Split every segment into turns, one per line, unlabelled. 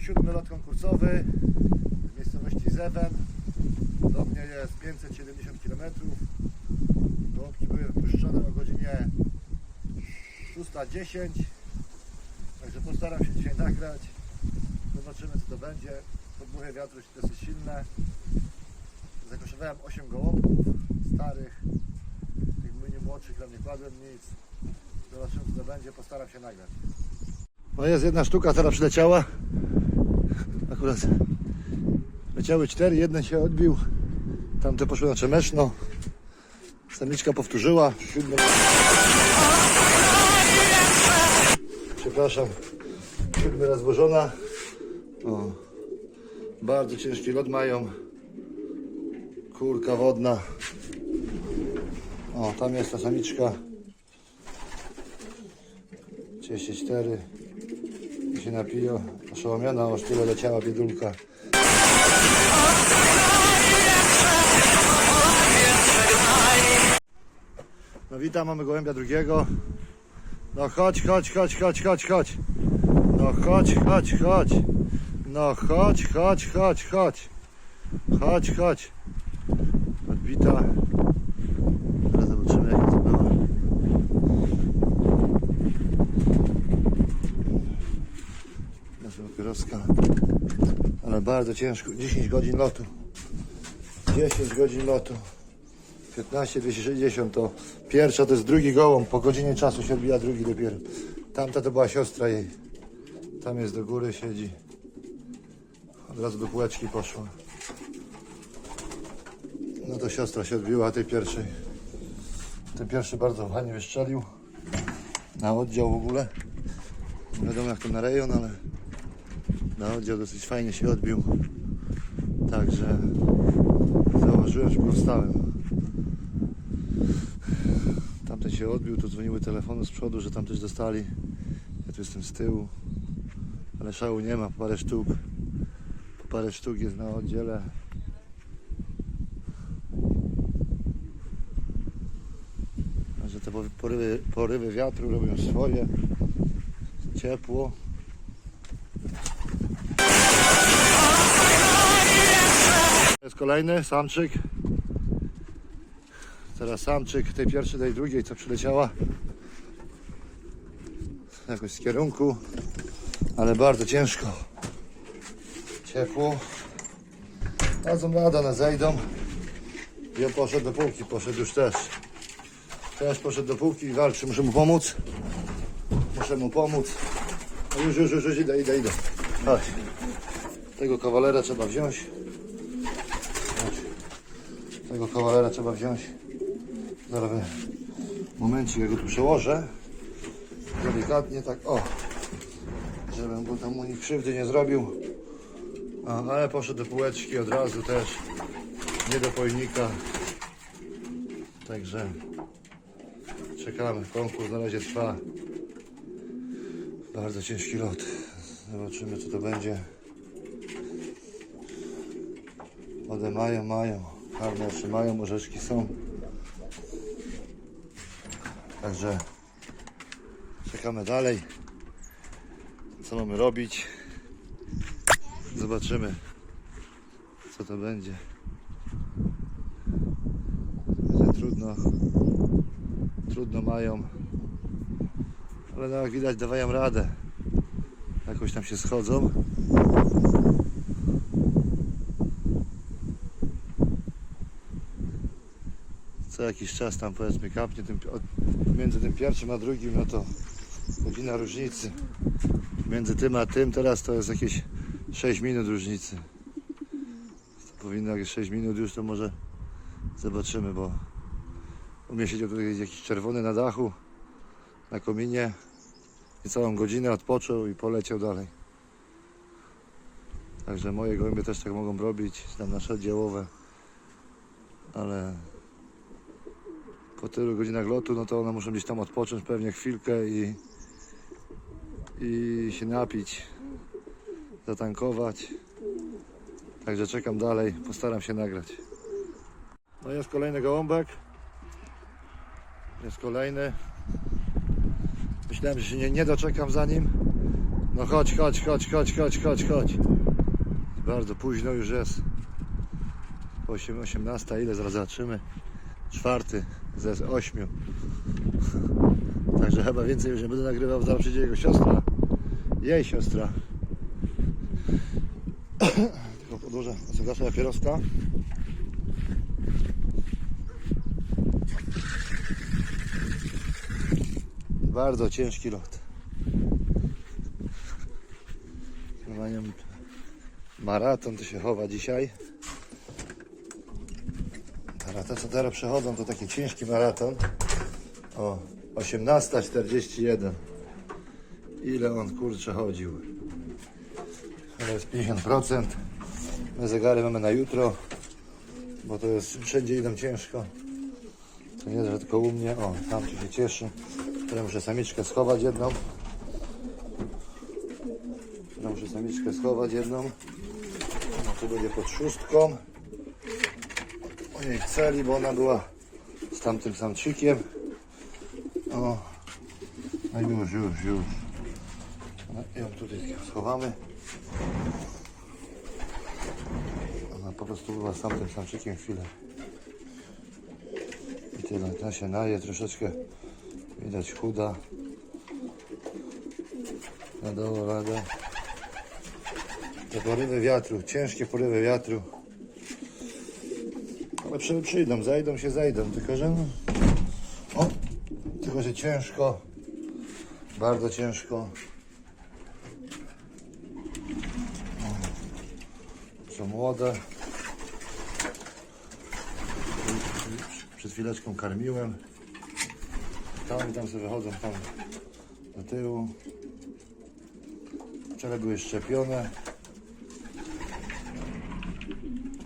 Siódmy lot konkursowy w miejscowości Zewen. Do mnie jest 570 km. Gołąbki były wypuszczone o godzinie 6.10. Także postaram się dzisiaj nagrać. Zobaczymy co to będzie. Podmuchy wiatru jest dosyć silne. Zakoszowałem 8 gołąbków starych. Tych mini młodszych tam nie kładłem nic. Zobaczymy co to będzie. Postaram się nagrać. No jest jedna sztuka, teraz przyleciała. Akurat leciały cztery, jeden się odbił. Tamte poszły na Czemeszno. Samiczka powtórzyła. Siódmy... Przepraszam. Siódmy raz złożona. O. Bardzo ciężki lot mają. Kurka wodna. O, tam jest ta samiczka. 34. Się napiją. Oszołomiona, aż tyle leciała biedulka. No witam, mamy gołębia drugiego. No chodź, chodź, chodź, chodź, chodź, chodź. No chodź, chodź, chodź. No chodź, chodź, chodź, chodź. Chodź, chodź. Odbita. Teraz zobaczymy jak Ale bardzo ciężko. 10 godzin lotu. 10 godzin lotu. 15, 260 to pierwsza, to jest drugi gołąb. Po godzinie czasu się odbija drugi dopiero. Tamta to była siostra jej. Tam jest do góry, siedzi. Od razu do półeczki poszła. No to siostra się odbiła tej pierwszej. Ten pierwszy bardzo fajnie wystrzelił. Na oddział w ogóle. Nie wiadomo jak to na rejon, ale na oddział dosyć fajnie się odbił. Także zauważyłem, że powstałem. Tamten się odbił, to dzwoniły telefony z przodu, że tam też dostali. Ja tu jestem z tyłu. Ale szału nie ma, po parę sztuk. Po parę sztuk jest na oddziale. Że te porywy, porywy wiatru robią swoje. Ciepło. Jest kolejny samczyk. Teraz samczyk tej pierwszej, tej drugiej, co przyleciała. Jakoś z kierunku, ale bardzo ciężko. Ciepło. Dadzą radę, one zejdą. I on poszedł do półki, poszedł już też. Też poszedł do półki i walczy. Muszę mu pomóc. Muszę mu pomóc. No już, już, już, już idę, idę, idę. Chodź. Tego kawalera trzeba wziąć. Tego kawalera trzeba wziąć. Zaraz momencie, jak go tu przełożę, delikatnie tak, o, żebym go tam mu nic krzywdy nie zrobił. A, ale poszedł do półeczki od razu też, nie do pojnika. Także czekamy, konkurs na razie trwa. Bardzo ciężki lot. Zobaczymy, co to będzie. Wody mają, mają. Karne trzymają, orzeszki są. Także czekamy dalej. Co mamy robić? Zobaczymy, co to będzie. Że trudno, trudno mają, ale no jak widać dawają radę. Jakoś tam się schodzą. Co jakiś czas tam powiedzmy kapnie tym, od, między tym pierwszym a drugim, no to godzina różnicy. Między tym a tym teraz to jest jakieś 6 minut różnicy. To powinno jakieś 6 minut już to może zobaczymy, bo u mnie siedział tutaj jakiś czerwony na dachu, na kominie i całą godzinę odpoczął i poleciał dalej. Także moje gołębie też tak mogą robić, tam nasze oddziałowe, ale po tylu godzinach lotu, no to one muszą gdzieś tam odpocząć pewnie chwilkę i, i się napić, zatankować. Także czekam dalej, postaram się nagrać. No jest kolejny gołąbek. Jest kolejny. Myślałem, że się nie, nie doczekam za nim. No chodź, chodź, chodź, chodź, chodź, chodź, chodź. Bardzo późno już jest. 8, 18, ile zaraz zobaczymy? Czwarty ze ośmiu. Także chyba więcej już nie będę nagrywał, zaraz przyjdzie jego siostra. Jej siostra. Tylko podłożę ocugasza papieroska. Bardzo ciężki lot. Maraton to się chowa dzisiaj. Teraz te co teraz przechodzą to taki ciężki maraton. O, 18.41. Ile on kurczę chodził? To jest 50%. My zegary mamy na jutro, bo to jest wszędzie idą ciężko. To nie, że tylko u mnie. O, tam tu się cieszy. Teraz muszę samiczkę schować jedną. Teraz muszę samiczkę schować jedną. No tu będzie pod szóstką. Niej celi, bo ona była z tamtym samczykiem. O, no już, już, już. No, ją tutaj schowamy. Ona po prostu była z tamtym samczykiem chwilę. I tyle. Ta się naje troszeczkę. Widać chuda. Na dole radę. Te porywy wiatru, ciężkie porywy wiatru. Ale przy, przyjdą, zajdą się, zajdą. Tylko, że no, o, tylko, że ciężko. Bardzo ciężko. Są młode. Przed chwileczką karmiłem. Tam i tam sobie wychodzą tam do tyłu. Wczoraj były szczepione.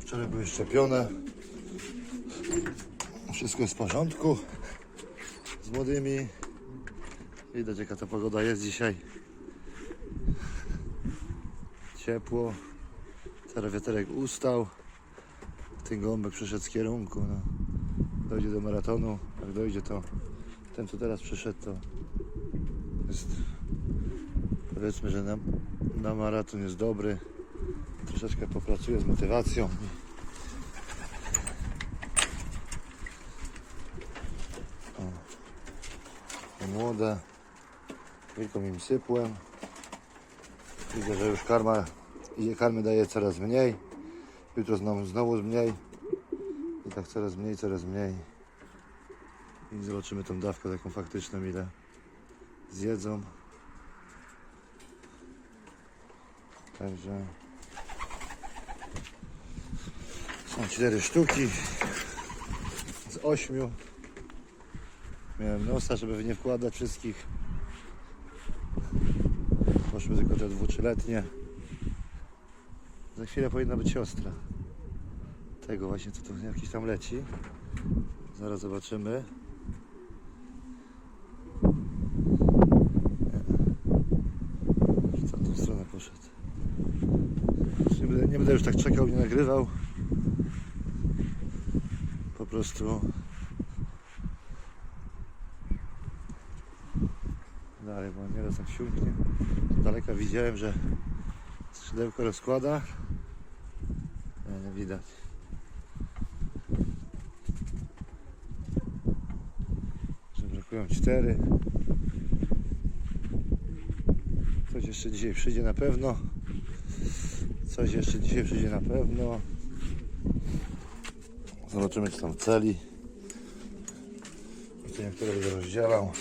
Wczoraj były szczepione. Wszystko jest w porządku z młodymi. Widać jaka ta pogoda jest dzisiaj. Ciepło. Teraz wiaterek ustał. Ten gąbek przyszedł z kierunku. No. Dojdzie do maratonu. Jak dojdzie to ten co teraz przyszedł to jest powiedzmy, że na, na maraton jest dobry. Troszeczkę popracuje z motywacją. Młode. Tylko im sypłem. Widzę, że już karma karmy daje coraz mniej. Jutro znowu, znowu mniej. I tak coraz mniej, coraz mniej. I zobaczymy tą dawkę taką faktyczną, ile zjedzą. Także są cztery sztuki z ośmiu. Miałem nosa, żeby nie wkładać wszystkich. Poszły tylko te dwu, trzyletnie. Za chwilę powinna być siostra. Tego właśnie, co tu jakiś tam leci. Zaraz zobaczymy. W tamtą stronę poszedł. Nie będę, nie będę już tak czekał, nie nagrywał. Po prostu dalej, bo nieraz tak siąknie. Z daleka widziałem, że skrzydełko rozkłada. Nie, nie widać. Że brakują cztery. Coś jeszcze dzisiaj przyjdzie na pewno. Coś jeszcze dzisiaj przyjdzie na pewno. Zobaczymy, czy tam celi. Te niektóre będę rozdzielał.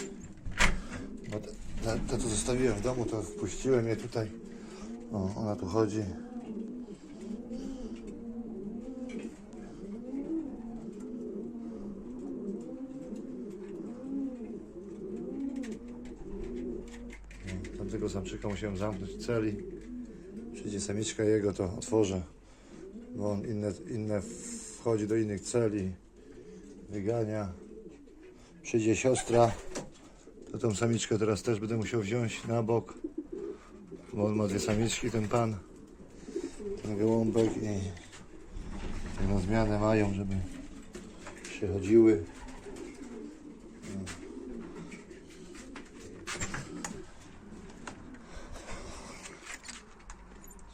Bo te, te, co zostawiłem w domu, to wpuściłem je tutaj. O, ona tu chodzi. No, Tamtego samczyka musiałem zamknąć w celi. Przyjdzie samiczka jego, to otworzę. Bo on inne, inne wchodzi do innych celi. Wygania. Przyjdzie siostra. To tą samiczkę teraz też będę musiał wziąć na bok. Bo on ma dwie samiczki, ten pan. Ten gołąbek i, na zmianę mają, żeby przychodziły.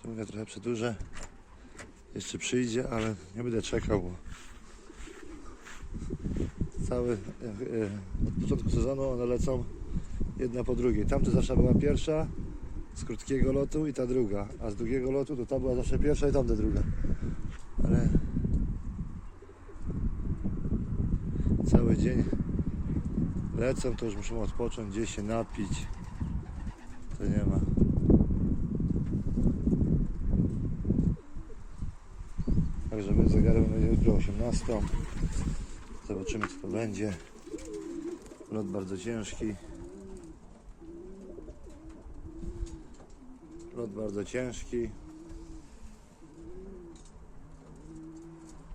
Mówię, trochę przedłużę. Jeszcze przyjdzie, ale nie będę czekał, bo cały, e, e, od początku sezonu one lecą jedna po drugiej. Tamta zawsze była pierwsza z krótkiego lotu i ta druga, a z długiego lotu to ta była zawsze pierwsza i tamta druga. Ale cały dzień lecą, to już muszą odpocząć, gdzieś się napić. To nie ma. Także my zegarem na jutro 18. Zobaczymy co to będzie. Lot bardzo ciężki. Lot bardzo ciężki.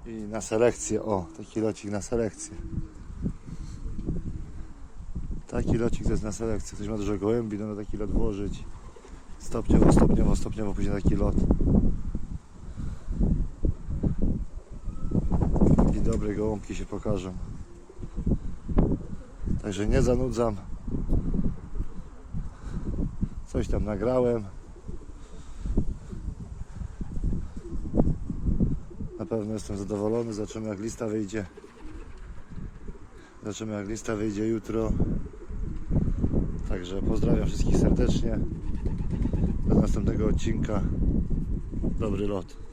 I na selekcję, o, taki locik na selekcję. Taki locik to jest na selekcję. Ktoś ma dużo gołębi, no na taki lot włożyć. Stopniowo, stopniowo, stopniowo później taki lot. I gołąbki się pokażą. Także nie zanudzam. Coś tam nagrałem. Na pewno jestem zadowolony. Zobaczymy jak lista wyjdzie. Zobaczymy jak lista wyjdzie jutro. Także pozdrawiam wszystkich serdecznie. Do następnego odcinka. Dobry lot.